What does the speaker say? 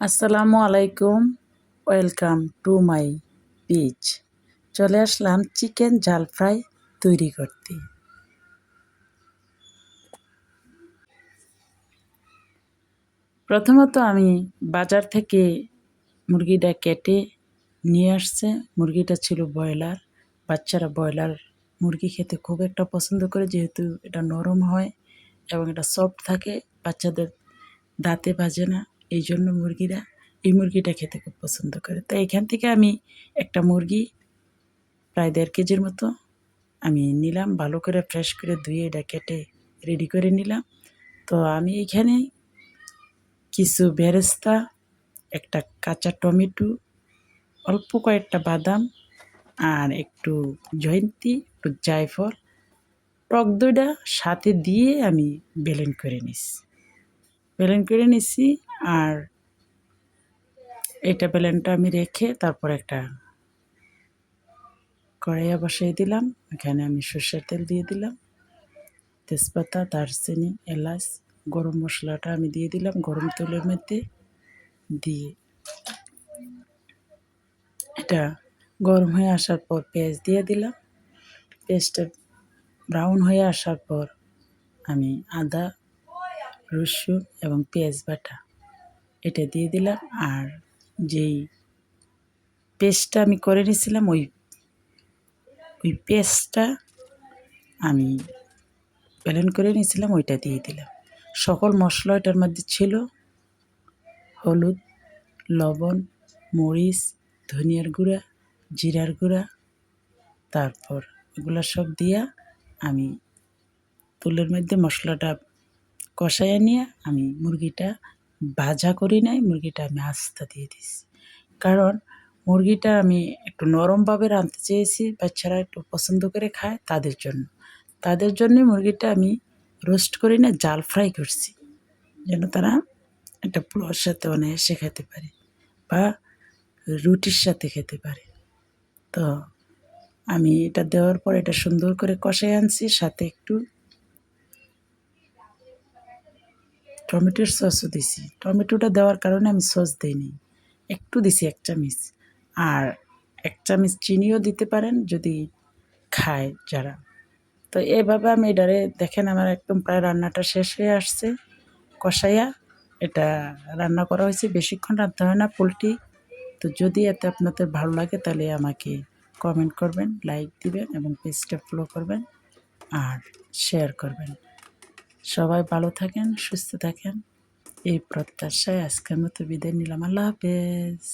আসসালামু আলাইকুম, welcome to my pitch চলে আসলাম চিকেন জাল ফ্রাই তৈরি করতে। প্রথমত আমি বাজার থেকে মুরগিটা কেটে নিয়ে আসছে। মুরগিটা ছিল ব্রয়লার। বাচ্চারা ব্রয়লার মুরগি খেতে খুব একটা পছন্দ করে, যেহেতু এটা নরম হয় এবং এটা সফট থাকে, বাচ্চাদের দাঁতে বাজে না। এই জন্য মুরগিরা এই মুরগিটা খেতে খুব পছন্দ করে। তো এখান থেকে আমি একটা মুরগি প্রায় দেড় কেজির মতো আমি নিলাম, ভালো করে ফ্রেশ করে ধুয়ে এটা কেটে রেডি করে নিলাম। তো আমি এখানে কিছু বেরেস্তা, একটা কাঁচা টমেটো, অল্প কয়েকটা বাদাম আর একটু জয়ন্তী, একটু জায়ফল, টক দইটা সাথে দিয়ে আমি বেলেন করে নিছি বেলেন করে নিছি আর এটা বেলেনটা আমি রেখে তারপর একটা কড়াইয়া বসাই দিলাম। এখানে আমি সর্ষের তেল দিয়ে দিলাম। তেজপাতা, দারচিনি, এলাচ, গরম মশলাটা আমি দিয়ে দিলাম গরম তেলের মধ্যে দিয়ে। এটা গরম হয়ে আসার পর পেঁয়াজ দিয়ে দিলাম। পেঁয়াজটা ব্রাউন হয়ে আসার পর আমি আদা, রসুন এবং পেঁয়াজ বাটা এটা দিয়ে দিলাম। আর যেই পেস্টটা আমি করে নিয়েছিলাম, ওই ওই পেস্টটা আমি প্যালেন করে নিয়েছিলাম, ওইটা দিয়ে দিলাম। সকল মশলা এটার মধ্যে ছিল হলুদ, লবণ, মরিচ, ধনিয়ার গুঁড়া, জিরার গুঁড়া। তারপর এগুলো সব দিয়া আমি তুলের মধ্যে মশলাটা কষাইয়া নিয়ে আমি মুরগিটা ভাজা করি নাই, মুরগিটা আমি আস্তা দিয়ে দিছি। কারণ মুরগিটা আমি একটু নরমভাবে রাঁধতে চেয়েছি, বাচ্চারা একটু পছন্দ করে খায় তাদের জন্য। তাদের জন্যে মুরগিটা আমি রোস্ট করি না, জাল ফ্রাই করছি, যেন তারা একটা পোলাওর সাথে অনায়াসে খেতে পারে বা রুটির সাথে খেতে পারে। তো আমি এটা দেওয়ার পর এটা সুন্দর করে কষাই আনছি, সাথে একটু টমেটোর সসও দিছি। টমেটোটা দেওয়ার কারণে আমি সস দিইনি। একটু দিছি এক চামচ। আর এক চামচ চিনিও দিতে পারেন যদি খায় যারা। তো এভাবে আমি এটারে দেখেন আমার একদম প্রায় রান্নাটা শেষ হয়ে আসছে। কষাইয়া এটা রান্না করা হয়েছে। বেশিক্ষণ রাঁধতে হয় না পোলট্রি। তো যদি এতে আপনাদের ভালো লাগে তাহলে আমাকে কমেন্ট করবেন লাইক দিবেন এবং পেজটা ফলো করবেন আর শেয়ার করবেন। সবাই ভালো থাকেন সুস্থ থাকেন। এই প্রত্যাশায় আজকের মতো বিদায় নিলাম। আল্লাহ হাফেজ।